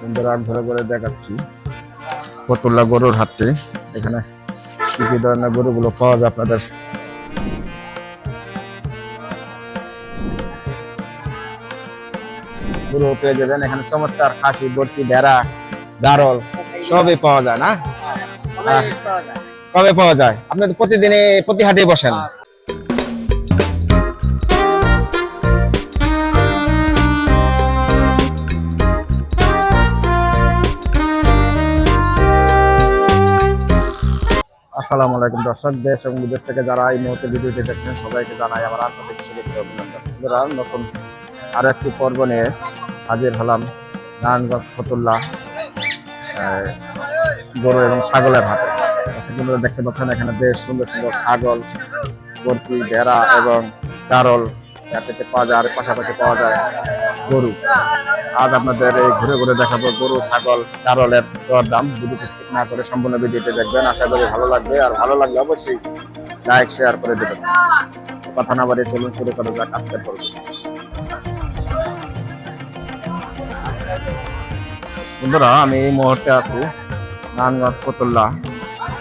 বন্ধুরা ঘুরে ঘুরে দেখাচ্ছি। গরুর হাটটি এখানে কি কি ধরনের গরুগুলো পাওয়া যায় আপনাদের? গরু পেয়ে যাবেন এখানে চমৎকার খাসি বর্তি ভেড়া, গারল। সবই পাওয়া যায় না? কবে পাওয়া যায়। আপনাদের প্রতিদিনে প্রতি হাটে বসেন। আসসালামু আলাইকুম দর্শক। দেশ এবং বিদেশ থেকে যারা এই মুহূর্তে ভিডিওটি দেখছেন সবাইকে জানাই আমার আন্তরিক শুভেচ্ছা অভিনন্দন। বন্ধুরা নতুন আর একটি পর্ব নিয়ে হাজির হলাম। নারায়ণগঞ্জ ফতুল্লা আহ, গরু এবং ছাগলের হাটে। দর্শক বন্ধুরা দেখতে পাচ্ছেন এখানে বেশ সুন্দর সুন্দর ছাগল বরকি ভেড়া এবং কারল এর পাওয়া যায় আর পাশাপাশি পাওয়া যায় গরু। আজ আপনাদের এই ঘুরে ঘুরে দেখাবো গরু, ছাগল কারলের দর দাম ভিডিওটি স্কিপ না করে সম্পূর্ণ ভিডিওটি দেখবেন। আশা করি ভালো লাগবে। আর ভালো লাগলে অবশ্যই লাইক শেয়ার করে দেবেন। কথা না বাড়িয়ে চলুন, শুরু করা যাক আজকের পর্ব। বন্ধুরা, আমি এই মুহূর্তে আছি নারায়ণগঞ্জ ফতুল্লা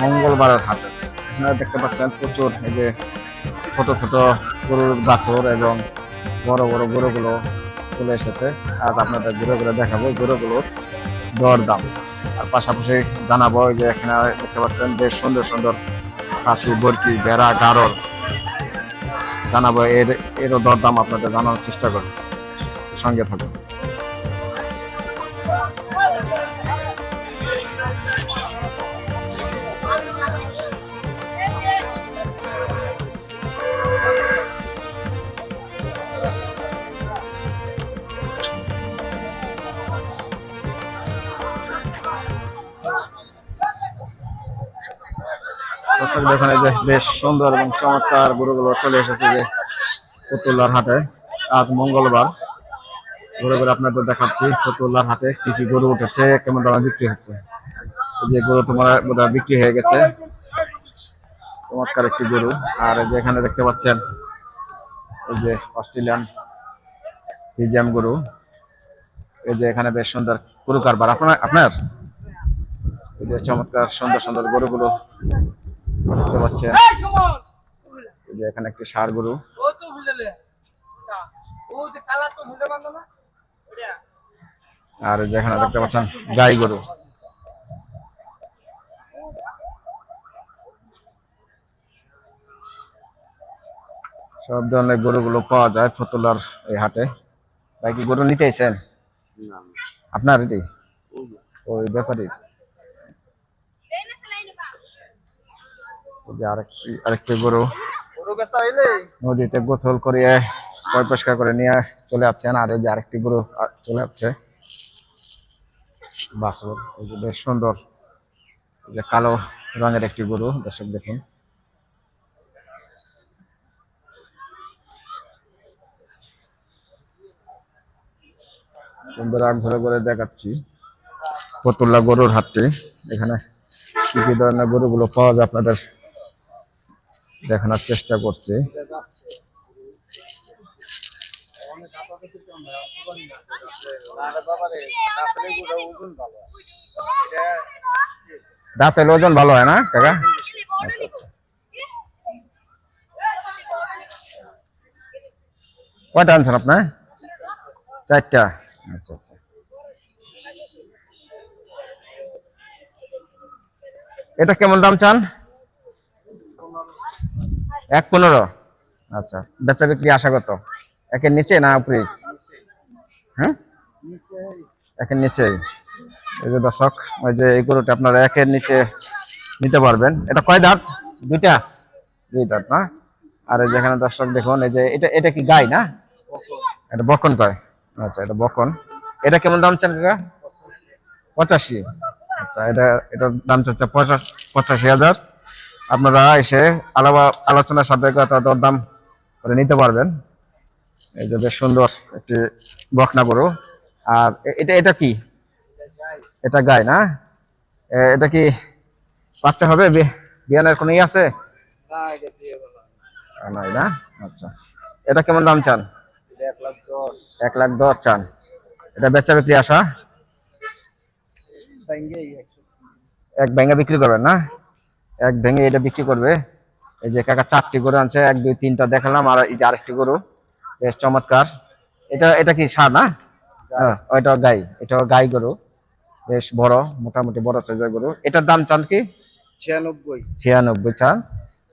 মঙ্গলবারের হাটে। এখানে দেখতে পাচ্ছেন প্রচুর এই যে ছোট ছোট গরুর বাছর এবং বড় বড় গরুগুলো চলে এসেছে। আজ আপনাদের ঘুরে দেখাবো। গরুগুলোর দর দাম আর পাশাপাশি জানাব যে এখানে দেখতে পাচ্ছেন বেশ সুন্দর সুন্দর খাসি, বরকি বেড়া গারল। জানাব এর, এরও দর দাম আপনাদের জানানোর চেষ্টা করব। সঙ্গে থাকুন। দর্শক দেখুন যে বেশ সুন্দর এবং চমৎকার গরুগুলো চলে এসেছে যে ফতুল্লার হাটে। আজ মঙ্গলবার। ঘুরে ঘুরে আপনাদের দেখাচ্ছি ফতুল্লার হাটে কি কি গরু উঠেছে, কেমন দামে বিক্রি হচ্ছে। যে গরু তোমার বোধহয় বিক্রি হয়ে গেছে। চমৎকার একটি গরু। আর যে এখানে দেখতে পাচ্ছেন, এই যে অস্ট্রেলিয়ান ফিজিয়াম গরু। এই যে এখানে বেশ সুন্দর গরু কারবার। আপনার আপনার? এই যে চমৎকার সুন্দর সুন্দর গরুগুলো দেখতে পাচ্ছেন। যে এখানে একটি ষাড় গরু। ও তো ভুলে লে ও যে কালা তো ভুলে বান্ধ না? আর এই যে এখানে দেখতে পাচ্ছেন গাই গরু। সব ধরনের গরুগুলো পাওয়া যায় ফতুলার এই হাটে। ভাই কি গরু নিতে এসেছেন? আপনার এটি? ওই ব্যাপারী যে আরেকটি আরেকটি গরু। নদীতে গোসল করিয়ে পয় পরিষ্কার করে নিয়ে চলে যাচ্ছেন আর এই যে আরেকটি গরু চলে যাচ্ছে। বাসর এই যে বেশ সুন্দর যে কালো রঙের একটি গরু দর্শক দেখুন। বন্ধুরা ঘুরে ঘুরে দেখাচ্ছি। ফতুল্লা গরুর হাটটি এখানে কি কি ধরনের গরুগুলো পাওয়া যায় আপনাদের দেখানোর চেষ্টা করছি। দাঁতের ওজন ভালো হয় না, কাকা? আচ্ছা আচ্ছা। কয়টা আনছেন আপনার চারটা। আচ্ছা আচ্ছা। এটা কেমন দাম চান? এক পনেরো? আচ্ছা বেচা বিক্রি আশা কত একের নিচে না উপরে? হ্যাঁ? একের নিচে। এই যে দর্শক, ওই যে এই গরুটা আপনারা একের নিচে নিতে পারবেন। এটা কয় দাঁত? দুইটা? দুই দাঁত না? আর যেখানে দর্শক দেখুন, এই যে এটা এটা কি গাই না? এটা বকন কয়। আচ্ছা এটা বকন। এটা কেমন দাম চান কাকা? পঁচাশি। আচ্ছা এটা এটার দাম চাচ্ছে পঁচাশি হাজার। আপনারা এসে আলাদা আলোচনার সাথে দর দাম করে নিতে পারবেন। এই যে বেশ সুন্দর একটি বকনা গরু। আর এটা এটা কি? এটা গায় না? এটা কি বাচ্চা হবে? বিয়ানের কোনো ই আছে? নাই না? আচ্ছা। এটা কেমন দাম চান? এক লাখ দশ চান। এটা বেচা বিক্রি আসা এক ভেঙে বিক্রি করবেন না? এক ভেঙে এটা বিক্রি করবে। এই যে কাকা চারটি গরু আনছে এক দুই তিনটা দেখালাম আর এই যে আরেকটি গরু বেশ চমৎকার। এটা এটা কি সার না? হ্যাঁ, ওইটা গাই এটা গাই গরু বেশ বড় মোটামুটি বড় সাইজের গরু। এটার দাম চান কি? ছিয়ানব্বই। ছিয়ানব্বই চান।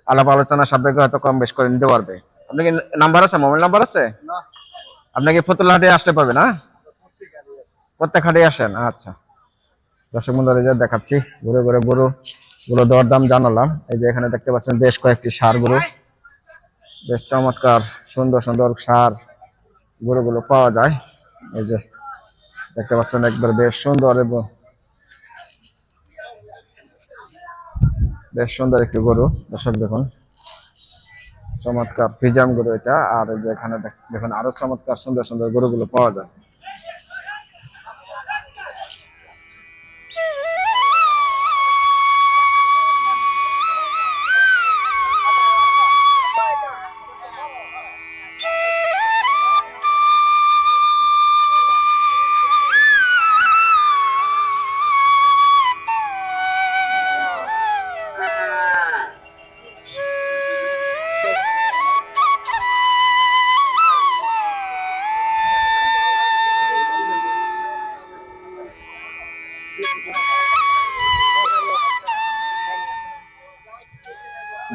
আলাপ আলোচনা সাপেক্ষে হয়তো কম বেশ করে নিতে পারবে। আপনার কি নাম্বার আছে? মোবাইল নাম্বার আছে? না। আপনাকে ফতুল্লা হাটে আসতে পারবে না? প্রত্যেক হাটে আসেন আচ্ছা। দর্শক বন্ধুরা যে দেখাচ্ছি ঘুরে ঘুরে গরু। গুলো দর দাম জানালাম। এই যে এখানে দেখতে পাচ্ছেন বেশ কয়েকটি সার গরু বেশ চমৎকার, সুন্দর সুন্দর সার গরুগুলো পাওয়া যায়। এই যে দেখতে পাচ্ছেন একবার বেশ সুন্দর এবং বেশ সুন্দর একটি গরু দর্শক দেখুন, চমৎকার ফিজাম গরু এটা। আর এই যে এখানে দেখ- দেখুন আরও চমৎকার, সুন্দর সুন্দর গরুগুলো পাওয়া যায়।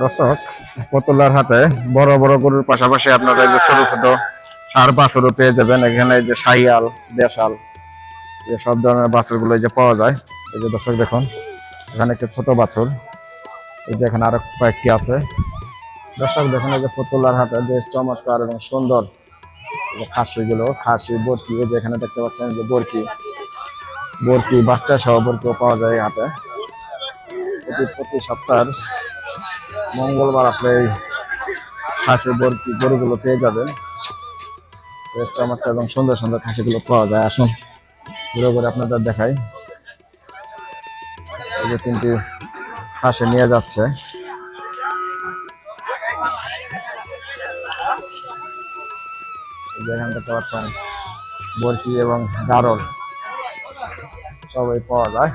দর্শক পতলার হাতে বড় বড় গরুর পাশাপাশি আপনারা যে ছোট ছোট সার বাছুরও পেয়ে যাবেন। এখানে যে সাইয়াল, দেশাল যে সব ধরনের বাছুরগুলো যে পাওয়া যায়। এই যে দর্শক দেখুন, এখানে একটা ছোট বাছুর, এই যে এখানে আরও কয়েকটি আছে। দর্শক দেখুন, এই যে পতলার হাতে যে চমৎকার এবং সুন্দর খাসিগুলো, খাসি, বরকি, এই যে এখানে দেখতে পাচ্ছেন যে বরকি। বরকি, বাচ্চা সহ বরকিও পাওয়া যায় প্রতি প্রতি সপ্তাহের মঙ্গলবার আসলে এই খাসি বরকি গরুগুলো পেয়ে যাবেন। বেশ এবং সুন্দর সুন্দর খাসিগুলো পাওয়া যায়। আসুন, ঘুরে ঘুরে আপনাদের দেখাই। এই যে তিনটি খাসি নিয়ে যাচ্ছে। এই যে এখানে দেখতে পাচ্ছেন বরকি এবং গারল। সবাই পাওয়া যায়।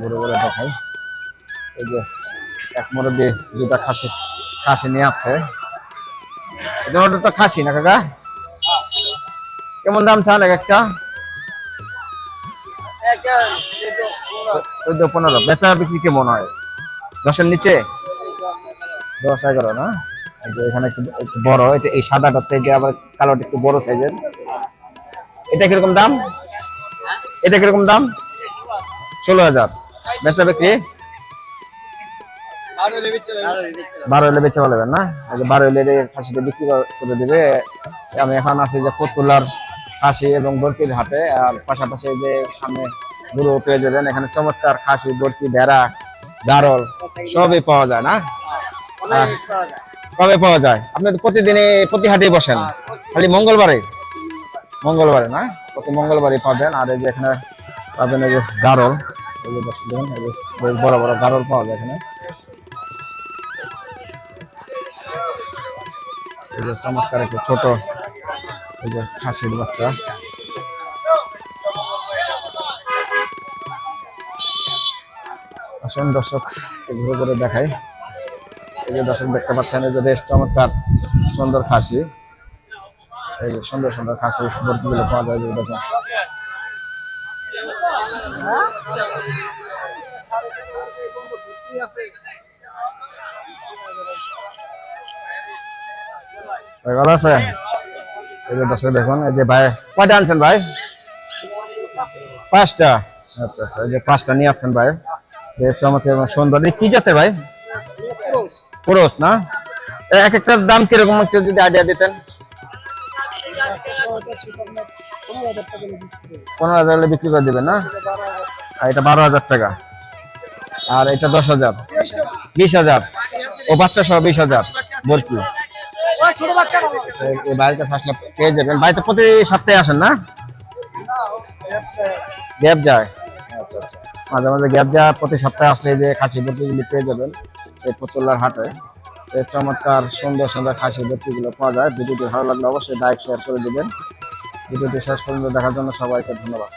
ঘুরে ঘুরে দেখাই। এই যে এক মুরব্বী দুটা খাসি খাসি নিয়ে আছে এটা খাসি না, কাকা? কেমন দাম চান এক একটা? চোদ্দ পনেরো। বেচা বিক্রি কেমন হয়? দশের নিচে? দশ, এগারো, না? এখানে একটু বড় এটা এই সাদাটার থেকে আবার কালোটা একটু বড় সাইজের। এটা কীরকম দাম? এটা কীরকম দাম? ষোলো হাজার। বেচা বিক্রি? বারো এলে বেচে বলবেন না? বারো এলে খাসিটা বিক্রি করে দিবে। আমি এখন আছি যে ফতুল্লার খাসি এবং বরকির হাটে। আর পাশাপাশি যে সামনে গরু পেয়ে যাবেন এখানে চমৎকার খাসি বরকি ভেড়া গারল সবই পাওয়া যায় না? কবে পাওয়া যায়? আপনি তো প্রতিদিনই প্রতি হাটেই বসেন। খালি মঙ্গলবারে? মঙ্গলবারে না? প্রতি মঙ্গলবারে পাবেন। আর এই যে এখানে পাবেন এই যে গারল। বেশ বড় বড় গারল পাওয়া যায় এখানে। এই যে চমৎকার একটা ছোট এই যে খাসির বাচ্চা। আসুন দর্শক ঘুরে ঘুরে দেখাই। এই যে দর্শক দেখতে পাচ্ছেন, এই যে চমৎকার সুন্দর খাসি। এই যে সুন্দর সুন্দর খাসি বর্তিগুলো পাওয়া যায় দেখুন। ভালো আছে? এই যে দেখুন, এই যে ভাই, কয়টা আনছেন ভাই? পাঁচটা। আচ্ছা আচ্ছা এই যে পাঁচটা নিয়ে আসছেন ভাই। চমৎকার, সুন্দর। কি জাতের ভাই? পুরুষ, না? এক একটার দাম কীরকম একটু যদি আইডিয়া দিতেন? পনেরো হাজার হলে বিক্রি করে দিবেন, না? আর এটা বারো হাজার টাকা। আর এটা দশ হাজার। বিশ হাজার। ও বাচ্চা সহ বিশ হাজার। ভর্তি বাড়ির কাছে আসলে পেয়ে যাবেন। বাড়িতে প্রতি সপ্তাহে আসেন না? গ্যাপ যায়। আচ্ছা আচ্ছা। মাঝে মাঝে গ্যাপ দেওয়া প্রতি সপ্তাহে আসলে যে খাসি বর্তিগুলি পেয়ে যাবেন এই ফতুল্লার হাটে। চমৎকার, সুন্দর সুন্দর খাসি বর্তিগুলো পাওয়া যায়। ভিডিওটি ভালো লাগলে অবশ্যই লাইক শেয়ার করে দেবেন। ভিডিওটি শেষ পর্যন্ত দেখার জন্য সবাইকে ধন্যবাদ।